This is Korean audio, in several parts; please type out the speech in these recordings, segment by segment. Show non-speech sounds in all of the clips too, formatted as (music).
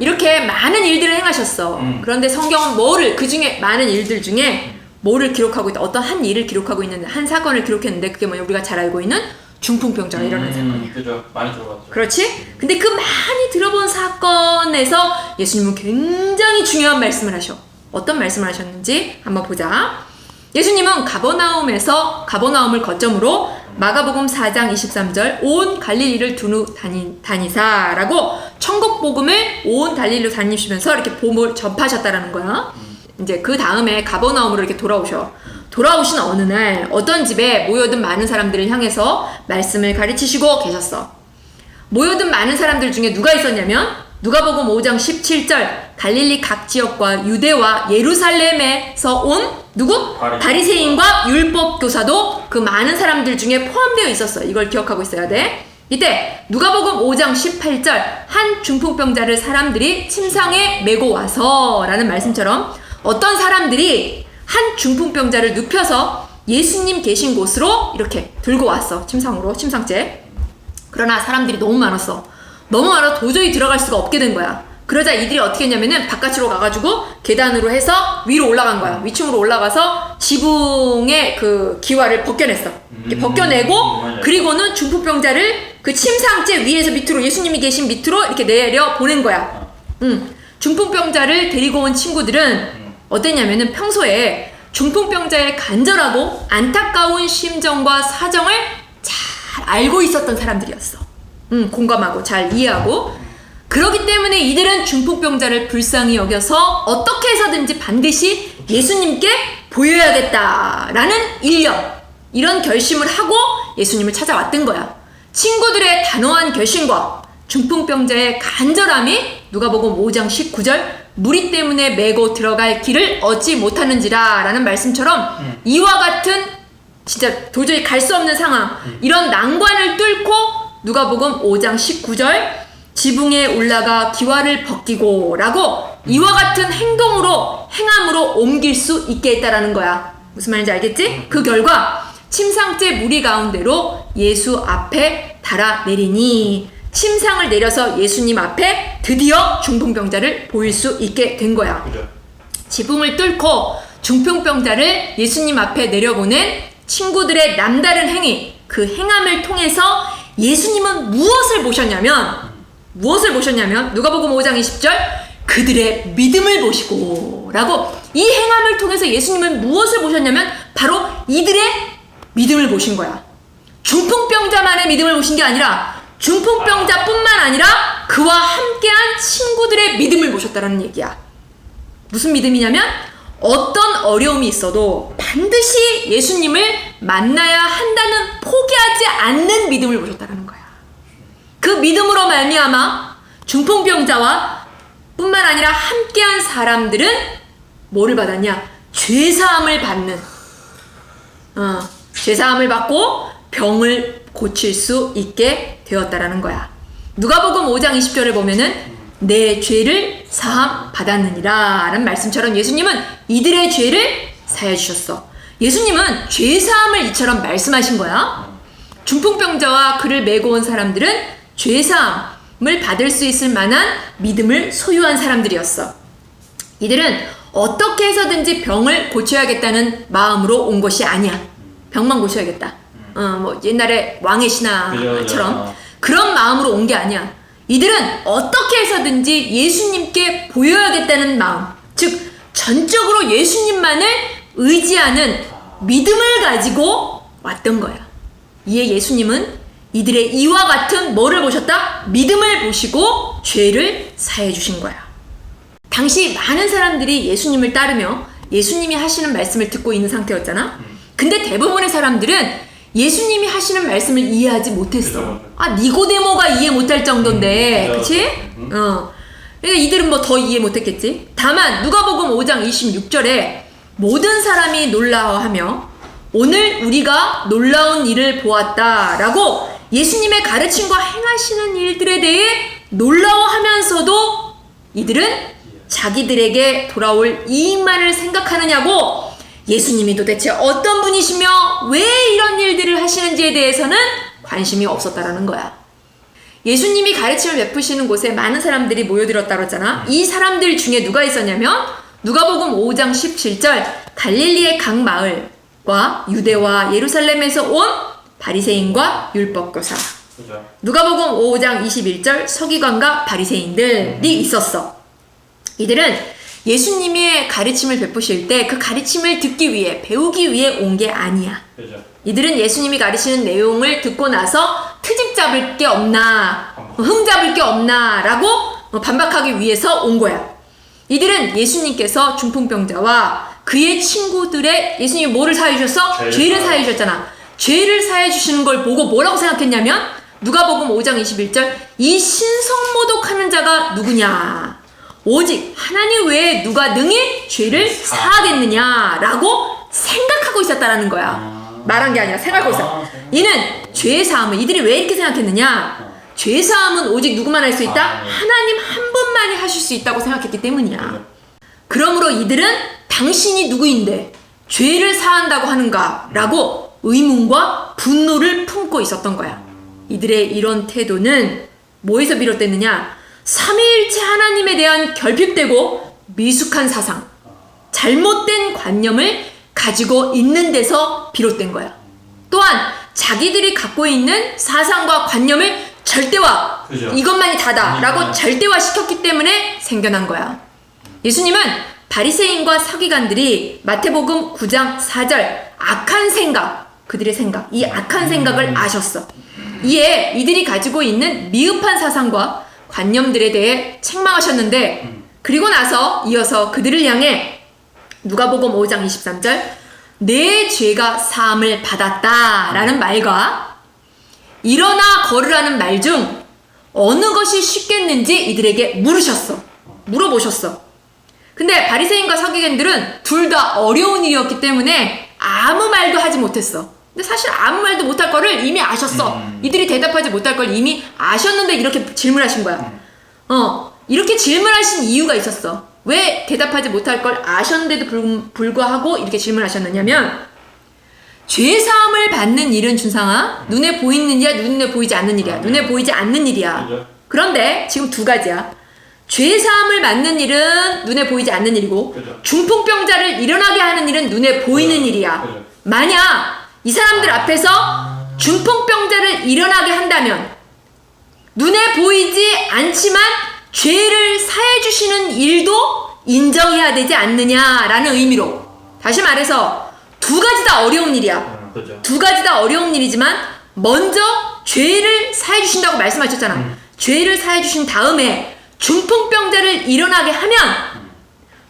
이렇게 많은 일들을 행하셨어. 음. 그런데 성경은 뭐를 그 중에 많은 일들 중에 뭐를 기록하고 있다. 어떤 한 일을 기록하고 있는데 한 사건을 기록했는데 그게 뭐냐 우리가 잘 알고 있는 중풍병자가 일어난 사건. 음, 그죠. 많이 들어봤죠. 그렇지? 근데 그 많이 들어본 사건에서 예수님은 굉장히 중요한 말씀을 하셔. 어떤 말씀을 하셨는지 한번 보자. 예수님은 가버나움에서 가버나움을 거점으로 마가복음 4장 23절 온 갈릴리를 두루 다니, 다니사라고 천국 복음을 온 갈릴리로 다니시면서 이렇게 봄을 전파하셨다라는 거야. 이제 그 다음에 가버나움으로 이렇게 돌아오셔. 돌아오신 어느 날 어떤 집에 모여든 많은 사람들을 향해서 말씀을 가르치시고 계셨어. 모여든 많은 사람들 중에 누가 있었냐면 누가복음 5장 17절 갈릴리 각 지역과 유대와 예루살렘에서 온 누구? 바리새인. 바리새인과 율법 교사도 그 많은 사람들 중에 포함되어 있었어. 이걸 기억하고 있어야 돼. 이때 누가복음 5장 18절 한 중풍병자를 사람들이 침상에 메고 와서라는 말씀처럼 어떤 사람들이 한 중풍병자를 눕혀서 예수님 계신 곳으로 이렇게 들고 왔어. 침상으로 침상째. 그러나 사람들이 너무 많았어. 너무 많아 도저히 들어갈 수가 없게 된 거야. 그러자 이들이 어떻게 했냐면은 바깥으로 가가지고 계단으로 해서 위로 올라간 거야. 위층으로 올라가서 지붕의 그 기와를 벗겨냈어. 음, 벗겨내고 맞아요. 그리고는 중풍병자를 그 침상째 위에서 밑으로 예수님이 계신 밑으로 이렇게 내려 보낸 거야. 음, 중풍병자를 데리고 온 친구들은 어땠냐면은 평소에 중풍병자의 간절하고 안타까운 심정과 사정을 잘 알고 있었던 사람들이었어. 음, 공감하고 잘 이해하고. 그렇기 때문에 이들은 중풍병자를 불쌍히 여겨서 어떻게 해서든지 반드시 예수님께 보여야겠다라는 일념, 이런 결심을 하고 예수님을 찾아왔던 거야. 친구들의 단호한 결심과 중풍병자의 간절함이 누가복음 5장 19절 무리 때문에 메고 들어갈 길을 얻지 못하는지라 라는 말씀처럼 음. 이와 같은 진짜 도저히 갈 수 없는 상황 이런 난관을 뚫고 누가복음 5장 19절 지붕에 올라가 기와를 벗기고 라고 이와 같은 행동으로 행함으로 옮길 수 있게 했다라는 거야 무슨 말인지 알겠지? 그 결과 침상째 무리 가운데로 예수 앞에 달아내리니 침상을 내려서 예수님 앞에 드디어 중풍병자를 보일 수 있게 된 거야. 지붕을 뚫고 중풍병자를 예수님 앞에 내려보낸 친구들의 남다른 행위, 그 행함을 통해서 예수님은 무엇을 보셨냐면, 무엇을 보셨냐면, 누가복음 5장 20절, 그들의 믿음을 보시고, 라고 이 행함을 통해서 예수님은 무엇을 보셨냐면, 바로 이들의 믿음을 보신 거야. 중풍병자만의 믿음을 보신 게 아니라, 중풍병자뿐만 아니라 그와 함께한 친구들의 믿음을 보셨다라는 얘기야. 무슨 믿음이냐면 어떤 어려움이 있어도 반드시 예수님을 만나야 한다는 포기하지 않는 믿음을 보셨다는 거야. 그 믿음으로 말미암아 중풍병자와 뿐만 아니라 함께한 사람들은 뭐를 받았냐? 죄사함을 받는 어, 죄사함을 받고 병을 고칠 수 있게 되었다라는 거야. 누가복음 5장 20절을 보면은 내 죄를 사함 받았느니라 라는 말씀처럼 예수님은 이들의 죄를 사해 주셨어. 예수님은 죄 사함을 이처럼 말씀하신 거야. 중풍병자와 그를 메고 온 사람들은 죄 사함을 받을 수 있을 만한 믿음을 소유한 사람들이었어. 이들은 어떻게 해서든지 병을 고쳐야겠다는 마음으로 온 것이 아니야. 병만 고쳐야겠다. 어, 뭐 옛날에 왕의 신하처럼. 어. 그런 마음으로 온 게 아니야. 이들은 어떻게 해서든지 예수님께 보여야겠다는 마음, 즉 전적으로 예수님만을 의지하는 믿음을 가지고 왔던 거야. 이에 예수님은 이들의 이와 같은 뭐를 보셨다? 믿음을 보시고 죄를 사해 주신 거야. 당시 많은 사람들이 예수님을 따르며 예수님이 하시는 말씀을 듣고 있는 상태였잖아. 근데 대부분의 사람들은 예수님이 하시는 말씀을 이해하지 못했어. 아 니고데모가 이해 못할 정도인데, 음, 그치? 음. 어. 그러니까 이들은 뭐 더 이해 못했겠지. 다만 누가복음 5장 26절에 모든 사람이 놀라워하며 오늘 우리가 놀라운 일을 보았다라고 예수님의 가르침과 행하시는 일들에 대해 놀라워하면서도 이들은 자기들에게 돌아올 이익만을 생각하느냐고 예수님이 도대체 어떤 분이시며 왜 이런 일들을 하시는지에 대해서는 관심이 없었다라는 거야. 예수님이 가르침을 베푸시는 곳에 많은 사람들이 모여들었다고 했잖아. 이 사람들 중에 누가 있었냐면 누가복음 5장 17절 갈릴리의 각 마을과 유대와 예루살렘에서 온 바리새인과 율법 교사. 그죠. 누가복음 5장 21절 서기관과 바리새인들이 있었어. 이들은 예수님의 가르침을 베푸실 때 그 가르침을 듣기 위해 배우기 위해 온 게 아니야. 그죠. 이들은 예수님이 가르치는 내용을 듣고 나서 트집 잡을 게 없나, 흠 잡을 게 없나라고 반박하기 위해서 온 거야. 이들은 예수님께서 중풍병자와 그의 친구들의 예수님이 뭐를 사해 주셨어? 죄를 죄를 사해 사해 주셨잖아. 죄를 사해 주시는 걸 보고 뭐라고 생각했냐면 누가복음 5장 21절 이 신성모독하는 자가 누구냐? 오직 하나님 외에 누가 능히 죄를 사하겠느냐라고 생각하고 있었다라는 거야. 아. 말한 게 아니라 생각하고 있어. 아, 이는 죄 사함을 이들이 왜 이렇게 생각했느냐? 죄 사함은 오직 누구만 할 수 있다? 아, 네. 하나님 한 분만이 하실 수 있다고 생각했기 때문이야. 그죠. 그러므로 이들은 당신이 누구인데 죄를 사한다고 하는가라고 의문과 분노를 품고 있었던 거야. 이들의 이런 태도는 뭐에서 비롯됐느냐? 삼위일체 하나님에 대한 결핍되고 미숙한 사상, 잘못된 관념을 가지고 있는 데서 비롯된 거야. 또한 자기들이 갖고 있는 사상과 관념을 절대화, 그죠. 이것만이 다다라고 음. 절대화 시켰기 때문에 생겨난 거야. 예수님은 바리새인과 서기관들이 마태복음 9장 4절 악한 생각, 그들의 생각, 이 악한 생각을 아셨어. 이에 이들이 가지고 있는 미흡한 사상과 관념들에 대해 책망하셨는데 그리고 나서 이어서 그들을 향해 누가복음 5장 23절 내 죄가 사함을 받았다라는 말과 일어나 걸으라는 말 중 어느 것이 쉽겠는지 이들에게 물으셨어. 물어보셨어. 근데 바리새인과 서기관들은 둘 다 어려운 일이었기 때문에 아무 말도 하지 못했어. 근데 사실 아무 말도 못할 거를 이미 아셨어. 음. 이들이 대답하지 못할 걸 이미 아셨는데 이렇게 질문하신 거야. 어, 이렇게 질문하신 이유가 있었어. 왜 대답하지 못할 걸 아셨는데도 불, 불구하고 이렇게 질문하셨느냐면 죄 사함을 받는 일은 준상아 눈에 보이는 일이야 눈에 보이지 않는 일이야 눈에 보이지 않는 일이야 그죠. 그런데 지금 두 가지야 죄 사함을 받는 일은 눈에 보이지 않는 일이고 그죠. 중풍병자를 일어나게 하는 일은 눈에 보이는 그죠. 일이야. 만약 이 사람들 앞에서 중풍병자를 일어나게 한다면 눈에 보이지 않지만 죄를 사해 주시는 일도 인정해야 되지 않느냐라는 의미로 다시 말해서 두 가지 다 어려운 일이야. 음, 그죠. 두 가지 다 어려운 일이지만 먼저 죄를 사해 주신다고 말씀하셨잖아. 죄를 사해 주신 다음에 중풍병자를 일어나게 하면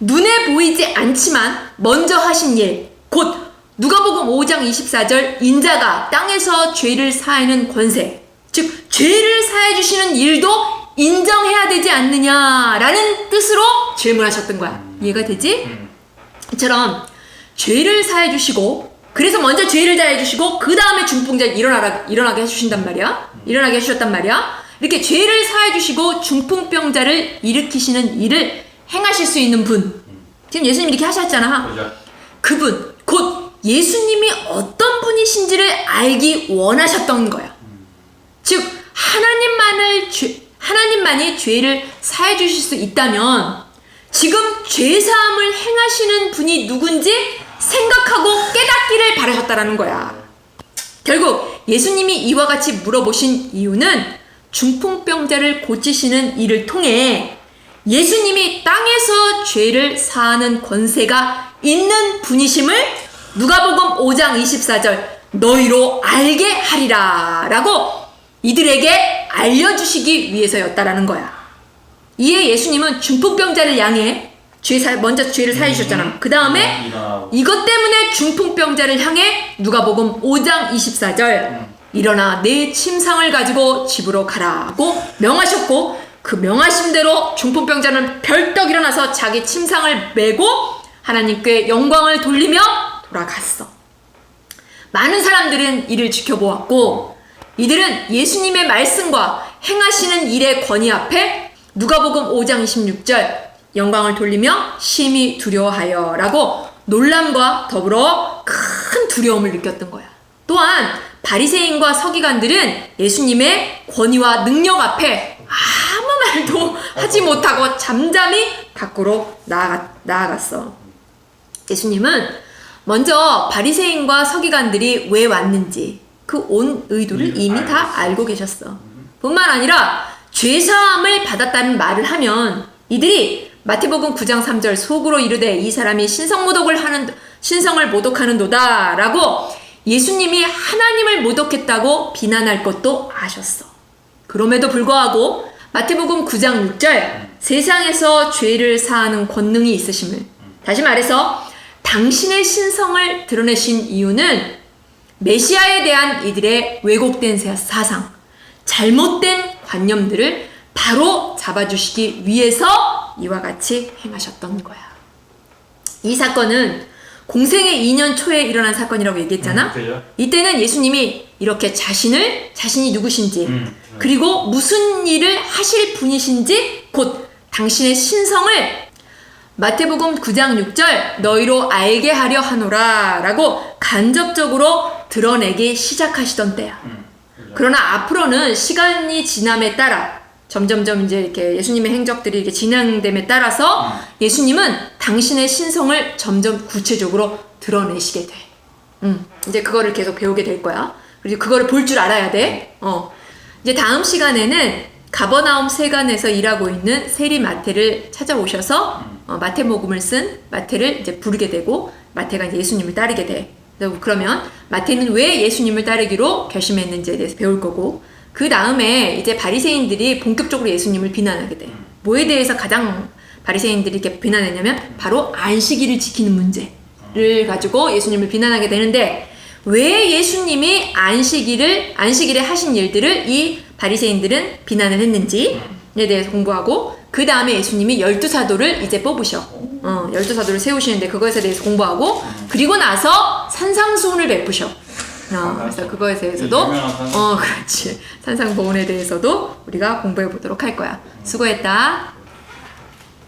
눈에 보이지 않지만 먼저 하신 일, 곧 누가복음 5장 24절 인자가 땅에서 죄를 사하는 권세, 즉 죄를 사해 주시는 일도 인정해야 되지 않느냐라는 뜻으로 질문하셨던 거야. 이해가 되지? 음. 이처럼 죄를 사해 주시고 그래서 먼저 죄를 다해 주시고 그 다음에 중풍자 일어나라 일어나게 해 주신단 말이야. 일어나게 해 주셨단 말이야. 이렇게 죄를 사해 주시고 중풍병자를 일으키시는 일을 행하실 수 있는 분. 지금 예수님 이렇게 하셨잖아. 그분 곧 예수님이 어떤 분이신지를 알기 원하셨던 거야. 즉 하나님만을 죄, 하나님만이 죄를 사해 주실 수 있다면 지금 죄 사함을 행하시는 분이 누군지 생각하고 깨닫기를 바라셨다라는 거야. 결국 예수님이 이와 같이 물어보신 이유는 중풍병자를 고치시는 일을 통해 예수님이 땅에서 죄를 사하는 권세가 있는 분이심을 누가복음 5장 24절 너희로 알게 하리라 라고 이들에게 알려주시기 위해서였다라는 거야. 이에 예수님은 중풍병자를 향해 죄 사, 먼저 죄를 사해 주셨잖아. 그 다음에 일어나고. 이것 때문에 중풍병자를 향해 누가복음 5장 24절 음. 일어나 내 침상을 가지고 집으로 가라고 명하셨고 그 명하심대로 중풍병자는 벌떡 일어나서 자기 침상을 메고 하나님께 영광을 돌리며 돌아갔어. 많은 사람들은 이를 지켜보았고 이들은 예수님의 말씀과 행하시는 일의 권위 앞에 누가복음 5장 26절 영광을 돌리며 심히 두려워하여라고 놀람과 더불어 큰 두려움을 느꼈던 거야. 또한 바리새인과 서기관들은 예수님의 권위와 능력 앞에 아무 말도 (laughs) 하지 못하고 잠잠히 밖으로 나아가, 나아갔어. 예수님은 먼저 바리새인과 서기관들이 왜 왔는지 그 온 의도를 음, 이미 다 알겠어. 알고 계셨어. 뿐만 아니라 죄 사함을 받았다는 말을 하면 이들이 마태복음 9장 3절 속으로 이르되 이 사람이 신성 모독을 하는 신성을 모독하는도다라고 예수님이 하나님을 모독했다고 비난할 것도 아셨어. 그럼에도 불구하고 마태복음 9장 6절 세상에서 죄를 사하는 권능이 있으심을 다시 말해서 당신의 신성을 드러내신 이유는 메시아에 대한 이들의 왜곡된 사- 사상, 잘못된 관념들을 바로 잡아주시기 위해서 이와 같이 행하셨던 거야. 이 사건은 공생의 2년 초에 일어난 사건이라고 얘기했잖아. 음? 이때는 예수님이 이렇게 자신을 자신이 누구신지 음. 그리고 무슨 일을 하실 분이신지 곧 당신의 신성을 마태복음 9장 6절 너희로 알게 하려 하노라라고 간접적으로 드러내기 시작하시던 때야. 음. 그러나 앞으로는 시간이 지남에 따라 점점점 이제 이렇게 예수님의 행적들이 이렇게 진행됨에 따라서 음. 예수님은 당신의 신성을 점점 구체적으로 드러내시게 돼. 음, 이제 그거를 계속 배우게 될 거야. 그리고 그거를 볼 줄 알아야 돼. 어. 이제 다음 시간에는 가버나움 세관에서 일하고 있는 세리 마태를 찾아오셔서 어, 마태복음을 쓴 마태를 이제 부르게 되고 마태가 이제 예수님을 따르게 돼. 그러면 마태는 왜 예수님을 따르기로 결심했는지에 대해서 배울 거고 그 다음에 이제 바리새인들이 본격적으로 예수님을 비난하게 돼. 뭐에 대해서 가장 바리새인들이 이렇게 비난했냐면 바로 안식일을 지키는 문제를 가지고 예수님을 비난하게 되는데 왜 예수님이 안식일을 안식일에 하신 일들을 이 바리새인들은 비난을 했는지에 대해서 공부하고 그 다음에 예수님이 열두 사도를 이제 뽑으셔. 어, 열두 사도를 세우시는데 그것에 대해서 공부하고 그리고 나서 산상수훈을 베푸셔. 어, 그래서 그거에 대해서도 산상. 어, 그렇지. 산상보훈에 대해서도 우리가 공부해 보도록 할 거야. 수고했다.